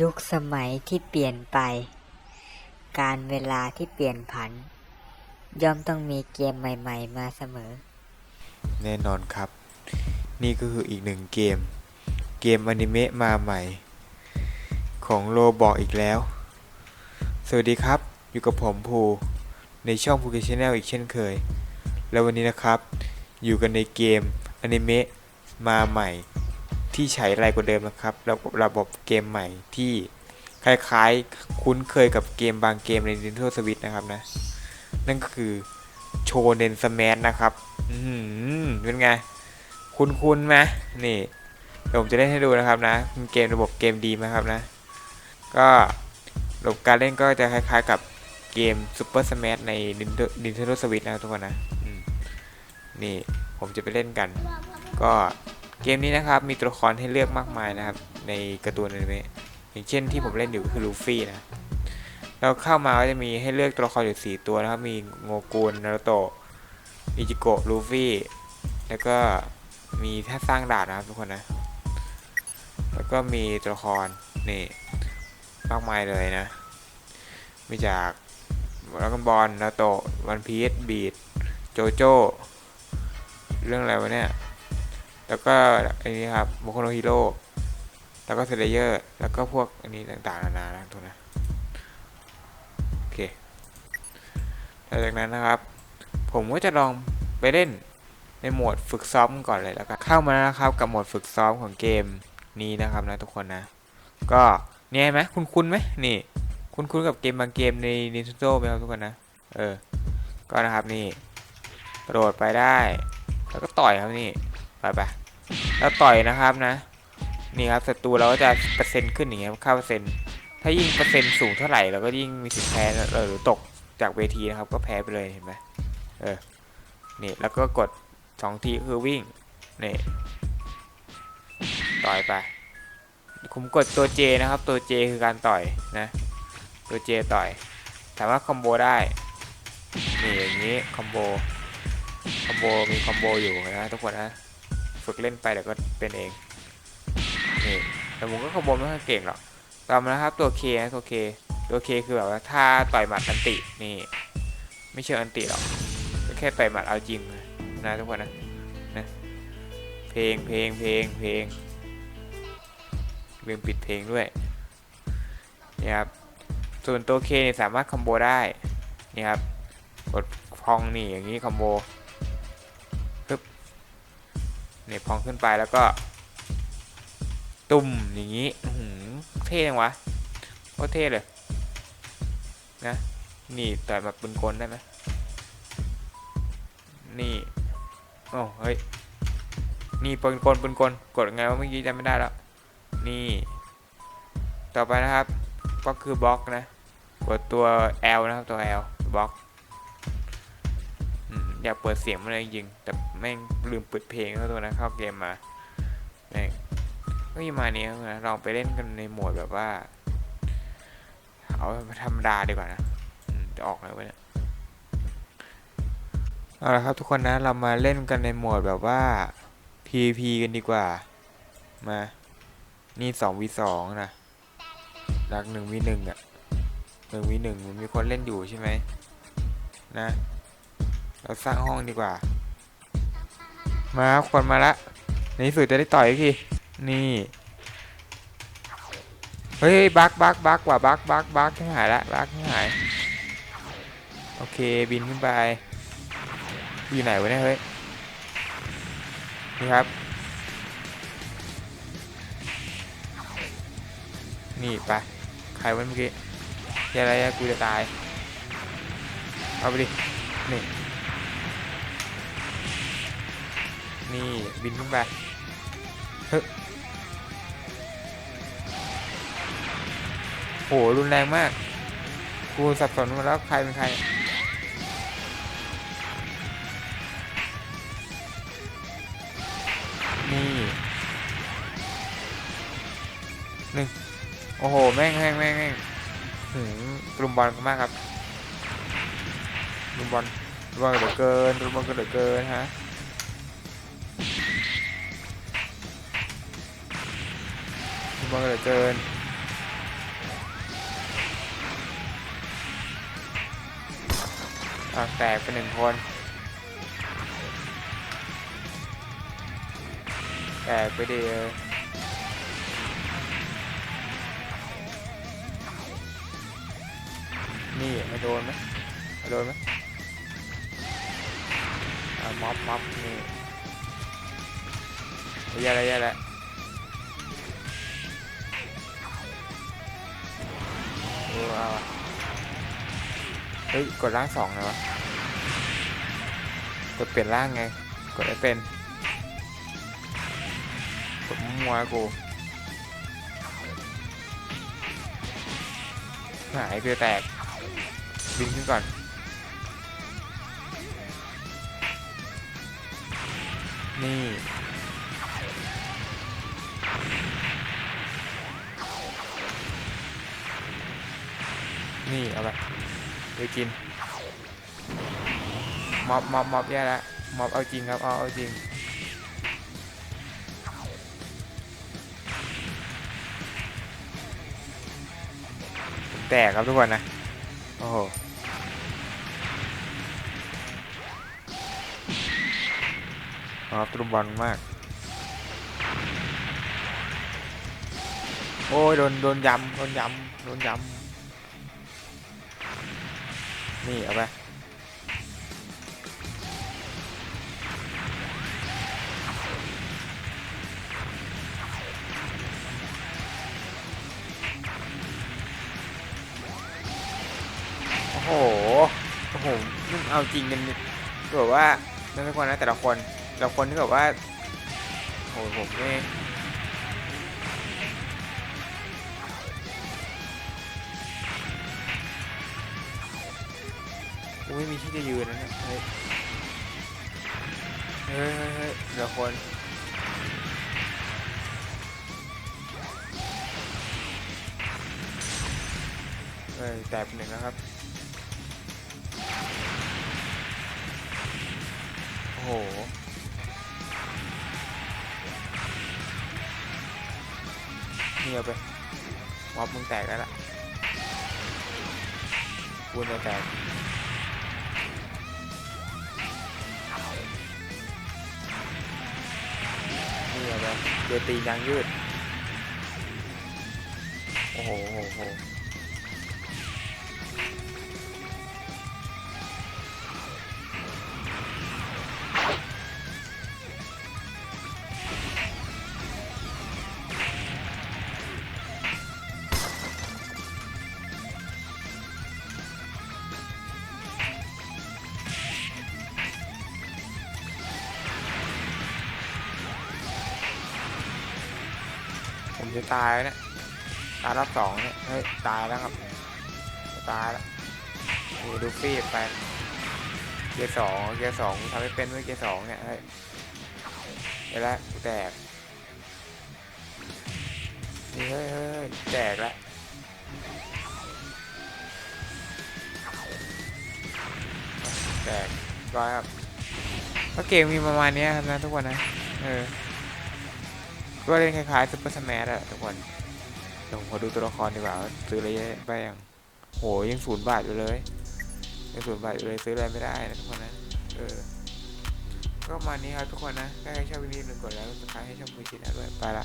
ยุคสมัยที่เปลี่ยนไป การเวลาที่เปลี่ยนผัน ย่อมต้องมีเกมใหม่ ๆ มาเสมอ แน่นอนครับ นี่ก็คืออีกหนึ่งเกม เกมอนิเมะมาใหม่ ของโลบอกอีกแล้ว สวัสดีครับ อยู่กับผมภูในช่องภูเก็ตชาแนลอีกเช่นเคย แล้ววันนี้นะครับ อยู่กันในเกมอนิเมะมาใหม่ ที่ใช้ไรกว่าเดิมนะครับระบบระบบเกมใหม่ที่คล้ายๆ คุ้นเคยกับเกมบางเกมใน Nintendo Switch นะครับนะ นั่นก็คือโชเนนสมาร์นะครับอืมเป็นไง คุ้นๆไหมนี่เดี๋ยวผมจะเล่นให้ดูนะครับนะเป็นเกมระบบเกมดีไหมครับนะ ก็ระบบการเล่นก็จะคล้ายๆกับเกม Super Smash ใน Nintendo Switch นะทุกคนนะนี่ผมจะไปเล่นกัน ก็ เกมนี้นะครับมีตัวละครให้เลือกมากมายนะครับ ในการ์ตูนอนิเมะอย่างเช่นที่ผมเล่นอยู่คือลูฟี่นะเราเข้ามาก็จะมีให้เลือกตัวละครอยู่ 4 ตัวนะครับ มีโงกุนนารุโตะอิจิโกะลูฟี่แล้วก็มีท่าสร้างดาบนะครับทุกคนนะแล้วก็มีตัวละครนี่มากมายเลยนะมีจากดราก้อนบอลนาโตะวันพีซบีดโจโจ้เรื่องอะไรวะเนี่ย แล้วก็อันนี้ครับโมโคโนฮิโร่แล้วก็เซเลเยอร์ แล้วก็พวกอันนี้ต่างๆนานานะทุกนะโอเคหลังจากนั้นนะครับ ผมก็จะลองไปเล่นในโหมดฝึกซ้อมก่อนเลยแล้วกันเข้ามาแล้วนะครับกับโหมดฝึกซ้อมของเกมนี้นะครับนะทุกคนนะ ก็เนี่ยไหมคุณคุ้นๆไหมนี่ คุณคุ้นๆกับเกมบางเกมใน Nintendo ไหมครับทุกคนนะ เออ ก็นะครับนี่กระโดดไปได้ แล้วก็ต่อยครับนี่ ไปไป แล้วต่อยนะครับนะ นี่ครับศัตรูเราก็จะเปอร์เซ็นต์ขึ้นอย่างเงี้ยค่าเปอร์เซ็นต์ ถ้ายิ่งเปอร์เซ็นต์สูงเท่าไหร่เราก็ยิ่งมีสิทธิ์แพ้เออหรือตกจากเวทีนะครับ ก็แพ้ไปเลยเห็นไหมเออ นี่แล้วก็กดสองทีคือวิ่ง นี่ต่อยไป ผมกดตัว J นะครับ ตัว J คือการต่อยนะ ตัว J ต่อย สามารถคอมโบได้ นี่อย่างนี้คอมโบ คอมโบมีคอมโบอยู่นะทุกคนนะ ฝึกเล่นไปเดี๋ยวก็เป็นเองนี่แต่ผมก็คอมโบไม่ค่อยเก่งหรอกต่อมานะครับตัว K นะตัว K ตัว K คือแบบว่าถ้าต่อยหมัดอันตินี่ไม่เชื่ออันติหรอกก็แค่ต่อยหมัดเอาจริงนะทุกคนนะนะเพลงเพลงเพลงเพลงเพลงปิดเพลงด้วยนี่ครับส่วนตัวเนี่ยสามารถคอมโบได้นี่ครับกดพองนี่อย่างนี้คอมโบ เนี่พองขึ้นไปแล้วก็ ตุ่มอย่างนี้หือเท่จังวะโคตรเท่เลยนะนี่ต่อยแบบปืนกลได้ไหมนี่โอ้เฮ้ยนี่ปืนกลปืนกลกดไงว่าเมื่อกี้จำไม่ได้แล้วนี่ต่อไปนะครับก็คือบล็อกนะกดตัว L นะครับตัว L บล็อก อยากเปิดเสียงมันเลยจริง แต่แม่งลืมเปิดเพลงเข้าตัวนะเข้าเกมมาแม่งก็ประมาณนี้ครับนะลองไปเล่นกันในโหมดแบบว่า เอาธรรมดาดีกว่านะจะออกอะไรวะเนี่ยเอาละครับทุกคนนะเรามาเล่นกันในโหมดแบบว่า PVP กันดีกว่า มานี่สองวีสองนะรักหนึ่งวีหนึ่งอะหนึ่งวีหนึ่งมันมีคนเล่นอยู่ใช่ไหมนะ เราสร้างห้องดีกว่า มาครับคนมาละในที่สุดจะได้ต่อยอีกทีนี่ เฮ้ยบักบักบักว่ะบักบักบักที่หายละบักที่หาย โอเคบินขึ้นไป อยู่ไหนวะเนี่ยเฮ้ย นี่ครับ นี่ไปใครวันเมื่อกี้เหี้ยอะไรกูจะตาย เอาไปดิ นี่ นี่บินขึ้นไปโหรุนแรงมาก กูสับสนมาแล้วใครเป็นใคร นี่หนึ่งโอ้โห แม่งแม่งแม่งแม่งหืมกลุ่มบอลกันมากครับกลุ่มบอลกลุ่มบอลเหลือเกินกลุ่มบอลกันเหลือเกินฮะ มักเหลืเจินแตกไปหนึ่งคน แตกไปเดียวนี่มาโดนไหมมาโดนไหมม็อบม็อบนี่ยาละยาละ วโอ้เอาเฮ้ย กดร่างสองเลยวะ กดเปลี่ยนร่างไง กดได้เป็น กดมัวกู หายเกลือแตกบินขึ้นก่อนนี่ เอาไปไปกินม็อบม็อบม็อบแย่แล้วม็อบเอาจริงครับเอาเอาจริงแตกครับทุกคนนะ โอ้โหครับตรุมบอลมาก โอ้ยโดนโดนยำโดนยำโดนยำ นี่ เอาไปโอ้โห โอ้โหนี่เอาจริงกันนี่แบบว่าไม่ใช่คนนะแต่ละคนแต่ละคนที่แบบว่าโอ้โหผมนี่ ไม่มีที่จะยืนนะเนี่ยเฮ้ยเฮ้ยเฮ้ยเฮ้ยแต่ละคนเฮ้ยแตกไปหนึ่งแล้วครับ โอ้โหนี่เอาไปม็อบมึงแตกแล้วล่ะกูจะแตก เอาไปเจตีนยางยืด โอ้โห ผมจะตายแล้วเนี่ย ตายรอบสองเนี่ย เฮ้ย ตายแล้วครับ ตายแล้วนี่ดูฟี่ไป เกียร์สองเกียร์สองทำให้เป็นด้วยเกียร์สองเนี่ย เฮ้ยเดี๋ยวกูแตกนี่เฮ้ยเฮ้ยแตกแล้วแตกร้อยครับก็เกมมีประมาณนี้ครับนะทุกคนนะ เออ ก็เล่นคล้ายๆซุปเปอร์สแมชอะทุกคนเดี๋ยวผมขอดูตัวละครดีกว่าซื้ออะไรบ้างโหยังศูนย์บาทอยู่เลยยังศูนย์บาทอยู่เลยซื้ออะไรไม่ได้นะทุกคนนะเออก็มานี้ครับทุกคนนะถ้าใครชอบวิดีโอนี้อย่าลืมกดไลค์กดซับสไครต์ให้ช่องมือชีนะด้วยไปละ